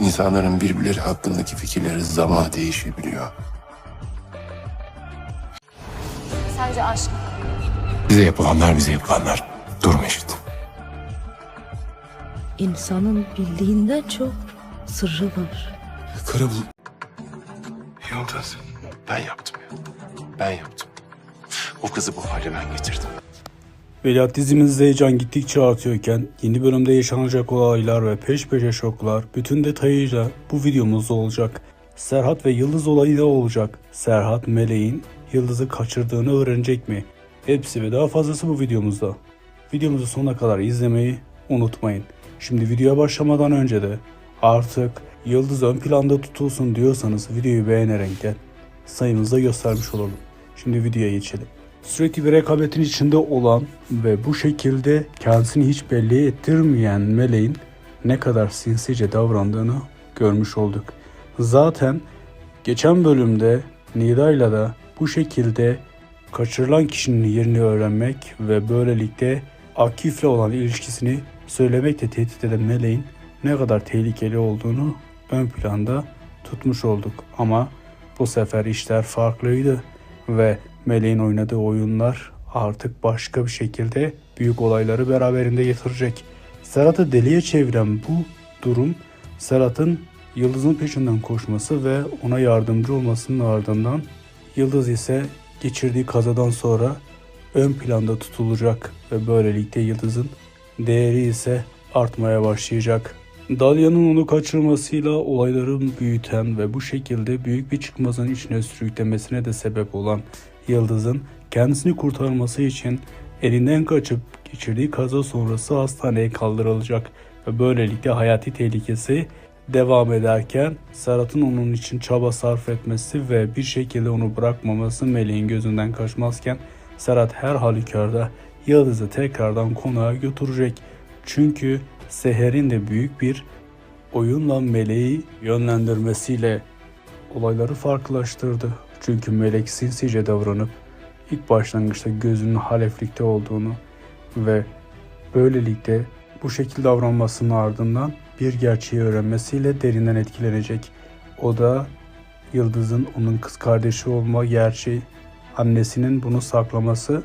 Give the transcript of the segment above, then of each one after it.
İnsanların birbirleri hakkındaki fikirleri zaman değişebiliyor. Sence aşk Bize yapılanlar bize yapılanlar. Durum eşit. İnsanın bildiğinden çok sırrı var. Kara bul... Yıldız. Ben yaptım ya. Ben yaptım. O kızı bu hale ben getirdim. Veliaht dizimizde heyecan gittikçe artıyorken yeni bölümde yaşanacak olaylar ve peş peşe şoklar bütün detayıyla bu videomuzda olacak. Serhat ve Yıldız olayı ne olacak? Serhat Meleğin Yıldız'ı kaçırdığını öğrenecek mi? Hepsi ve daha fazlası bu videomuzda. Videomuzu sonuna kadar izlemeyi unutmayın. Şimdi videoya başlamadan önce de artık Yıldız ön planda tutulsun diyorsanız videoyu beğenerek de sayımızda göstermiş olalım. Şimdi videoya geçelim. Sürekli bir rekabetin içinde olan ve bu şekilde kendisini hiç belli ettirmeyen meleğin ne kadar sinsice davrandığını görmüş olduk. Zaten geçen bölümde Nida'yla da bu şekilde kaçırılan kişinin yerini öğrenmek ve böylelikle Akif'le olan ilişkisini söylemekle tehdit eden meleğin ne kadar tehlikeli olduğunu ön planda tutmuş olduk. Ama bu sefer işler farklıydı ve Meleğin oynadığı oyunlar artık başka bir şekilde büyük olayları beraberinde getirecek. Serhat'ı deliye çeviren bu durum Serhat'ın Yıldız'ın peşinden koşması ve ona yardımcı olmasının ardından Yıldız ise geçirdiği kazadan sonra ön planda tutulacak ve böylelikle Yıldız'ın değeri ise artmaya başlayacak. Dalya'nın onu kaçırmasıyla olayların büyüten ve bu şekilde büyük bir çıkmazın içine sürüklemesine de sebep olan Yıldız'ın kendisini kurtarması için elinden kaçıp geçirdiği kaza sonrası hastaneye kaldırılacak ve böylelikle hayati tehlikesi devam ederken Serhat'ın onun için çaba sarf etmesi ve bir şekilde onu bırakmaması Meleğin gözünden kaçmazken Serhat her halükarda Yıldız'ı tekrardan konağa götürecek. Çünkü Seher'in de büyük bir oyunla Meleği yönlendirmesiyle olayları farklılaştırdı. Çünkü Melek sinsice davranıp ilk başlangıçta gözünün haleflikte olduğunu ve böylelikle bu şekilde davranmasının ardından bir gerçeği öğrenmesiyle derinden etkilenecek. O da Yıldız'ın onun kız kardeşi olma gerçeği, annesinin bunu saklaması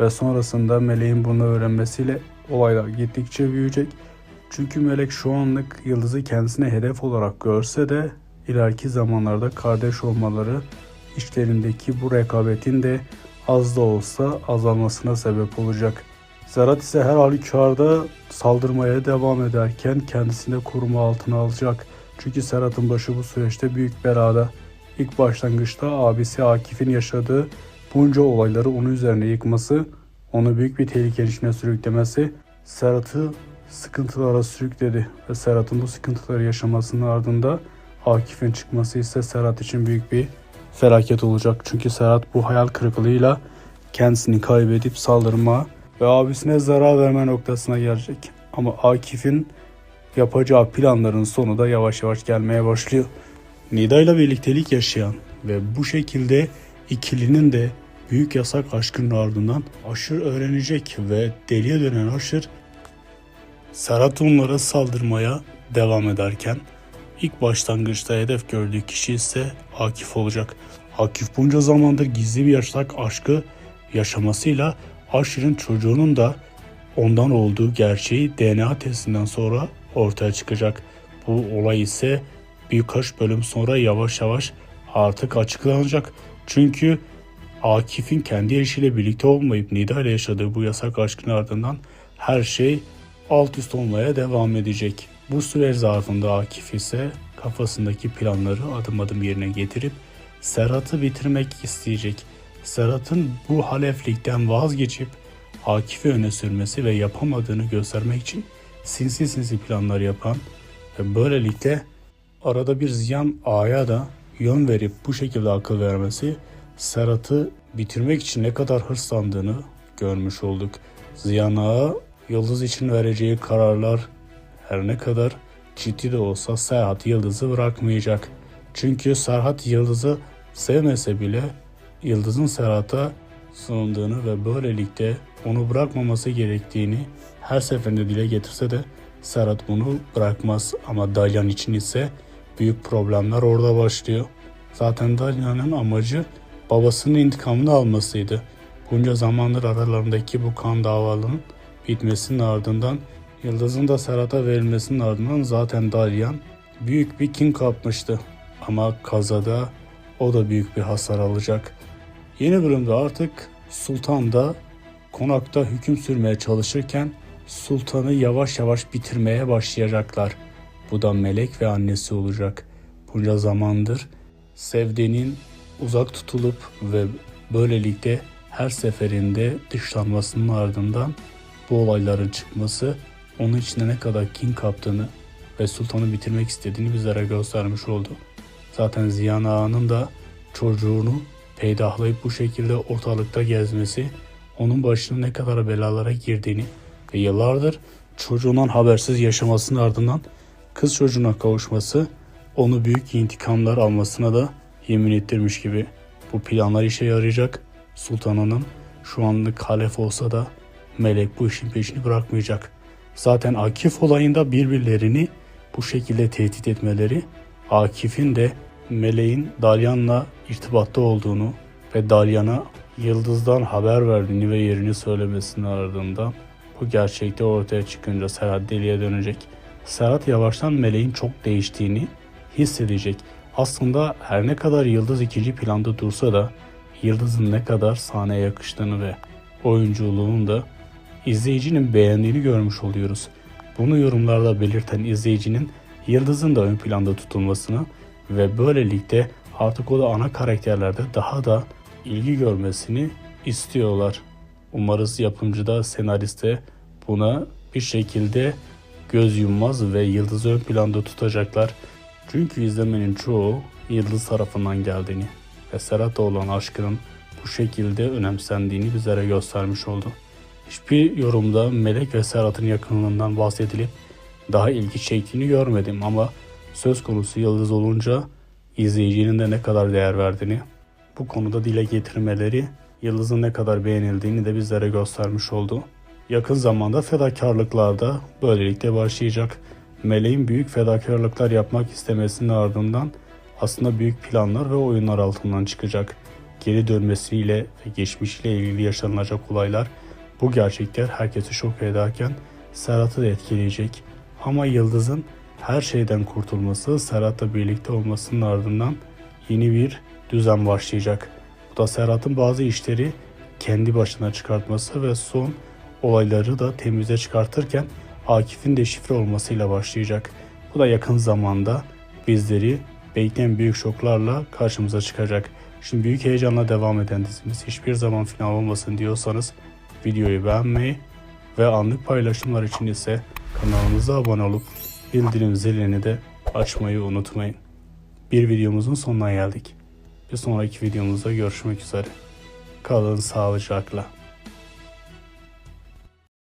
ve sonrasında Meleğin bunu öğrenmesiyle olaylar gittikçe büyüyecek. Çünkü Melek şu anlık Yıldız'ı kendisine hedef olarak görse de ileriki zamanlarda kardeş olmaları işlerindeki bu rekabetin de az da olsa azalmasına sebep olacak. Serhat ise her halükarda saldırmaya devam ederken kendisini koruma altına alacak. Çünkü Serhat'ın başı bu süreçte büyük belada. İlk başlangıçta abisi Akif'in yaşadığı bunca olayları onun üzerine yıkması, onu büyük bir tehlikenin içine sürüklemesi Serhat'ı sıkıntılara sürükledi ve Serhat'ın bu sıkıntıları yaşamasının ardında Akif'in çıkması ise Serhat için büyük bir felaket olacak. Çünkü Serhat bu hayal kırıklığıyla kendisini kaybedip saldırma ve abisine zarar verme noktasına gelecek. Ama Akif'in yapacağı planların sonu da yavaş yavaş gelmeye başlıyor. Nida ile birliktelik yaşayan ve bu şekilde ikilinin de büyük yasak aşkının ardından Aşır öğrenecek ve deliye dönen Aşır Serhat onlara saldırmaya devam ederken ilk başlangıçta hedef gördüğü kişi ise Akif olacak. Akif bunca zamandır gizli bir yasak aşkı yaşamasıyla Aşır'ın çocuğunun da ondan olduğu gerçeği DNA testinden sonra ortaya çıkacak. Bu olay ise birkaç bölüm sonra yavaş yavaş artık açıklanacak. Çünkü Akif'in kendi eşiyle birlikte olmayıp Nida ile yaşadığı bu yasak aşkın ardından her şey alt üst olmaya devam edecek. Bu süre zarfında Akif ise kafasındaki planları adım adım yerine getirip Serhat'ı bitirmek isteyecek. Serhat'ın bu haleflikten vazgeçip Akif'i öne sürmesi ve yapamadığını göstermek için sinsi sinsi planlar yapan ve böylelikle arada bir ziyan A'ya da yön verip bu şekilde akıl vermesi Serhat'ı bitirmek için ne kadar hırslandığını görmüş olduk. Ziyan Ağa Yıldız için vereceği kararlar her ne kadar ciddi de olsa Serhat Yıldız'ı bırakmayacak. Çünkü Serhat Yıldız'ı sevmese bile Yıldız'ın Serhat'a sığındığını ve böylelikle onu bırakmaması gerektiğini her seferinde dile getirse de Serhat bunu bırakmaz ama Dalyan için ise büyük problemler orada başlıyor. Zaten Dalyan'ın amacı babasının intikamını almasıydı. Bunca zamandır aralarındaki bu kan davalının bitmesinin ardından Yıldız'ın da Serhat'a verilmesinin ardından zaten Dalyan büyük bir kin kapmıştı. Ama kazada o da büyük bir hasar alacak. Yeni bölümde artık Sultan da konakta hüküm sürmeye çalışırken Sultan'ı yavaş yavaş bitirmeye başlayacaklar. Bu da Melek ve annesi olacak. Bunca zamandır Sevde'nin uzak tutulup ve böylelikle her seferinde dışlanmasının ardından bu olayların çıkması onun içine ne kadar kin kaptığını ve sultanı bitirmek istediğini bizlere göstermiş oldu. Zaten Ziyan Ağa'nın da çocuğunu peydahlayıp bu şekilde ortalıkta gezmesi onun başına ne kadar belalara girdiğini ve yıllardır çocuğundan habersiz yaşamasının ardından kız çocuğuna kavuşması onu büyük intikamlar almasına da yemin ettirmiş gibi. Bu planlar işe yarayacak. Sultan şu anlık halef olsa da Melek bu işin peşini bırakmayacak. Zaten Akif olayında birbirlerini bu şekilde tehdit etmeleri Akif'in de Meleğin Dalyan'la irtibatta olduğunu ve Dalyan'a Yıldız'dan haber verdiğini ve yerini söylemesinin ardından bu gerçekte ortaya çıkınca Serhat deliye dönecek. Serhat yavaştan Meleğin çok değiştiğini hissedecek. Aslında her ne kadar Yıldız ikinci planda dursa da Yıldız'ın ne kadar sahneye yakıştığını ve oyunculuğunu da izleyicinin beğendiğini görmüş oluyoruz. Bunu yorumlarda belirten izleyicinin Yıldız'ın da ön planda tutulmasını ve böylelikle artık o da ana karakterlerde daha da ilgi görmesini istiyorlar. Umarız yapımcı da senarist de buna bir şekilde göz yummaz ve Yıldız'ı ön planda tutacaklar. Çünkü izlemenin çoğu Yıldız tarafından geldiğini ve Serhat'a olan aşkının bu şekilde önemsendiğini bizlere göstermiş oldu. Hiçbir yorumda Melek ve Serhat'ın yakınlığından bahsedilip daha ilgi çektiğini görmedim ama söz konusu Yıldız olunca izleyicinin de ne kadar değer verdiğini, bu konuda dile getirmeleri Yıldız'ın ne kadar beğenildiğini de bizlere göstermiş oldu. Yakın zamanda fedakarlıklar da böylelikle başlayacak. Meleğin büyük fedakarlıklar yapmak istemesinin ardından aslında büyük planlar ve oyunlar altından çıkacak. Geri dönmesiyle ve geçmişiyle ilgili yaşanacak olaylar bu gerçekler herkesi şok ederken Serhat'ı da etkileyecek. Ama Yıldız'ın her şeyden kurtulması, Serhat'la birlikte olmasının ardından yeni bir düzen başlayacak. Bu da Serhat'ın bazı işleri kendi başına çıkartması ve son olayları da temize çıkartırken Akif'in de şifre olmasıyla başlayacak. Bu da yakın zamanda bizleri bekleyen büyük şoklarla karşımıza çıkacak. Şimdi büyük heyecanla devam eden dizimiz hiçbir zaman final olmasın diyorsanız videoyu beğenmeyi ve anlık paylaşımlar için ise kanalımıza abone olup bildirim zilini de açmayı unutmayın. Bir videomuzun sonuna geldik. Bir sonraki videomuzda görüşmek üzere. Kalın sağlıcakla.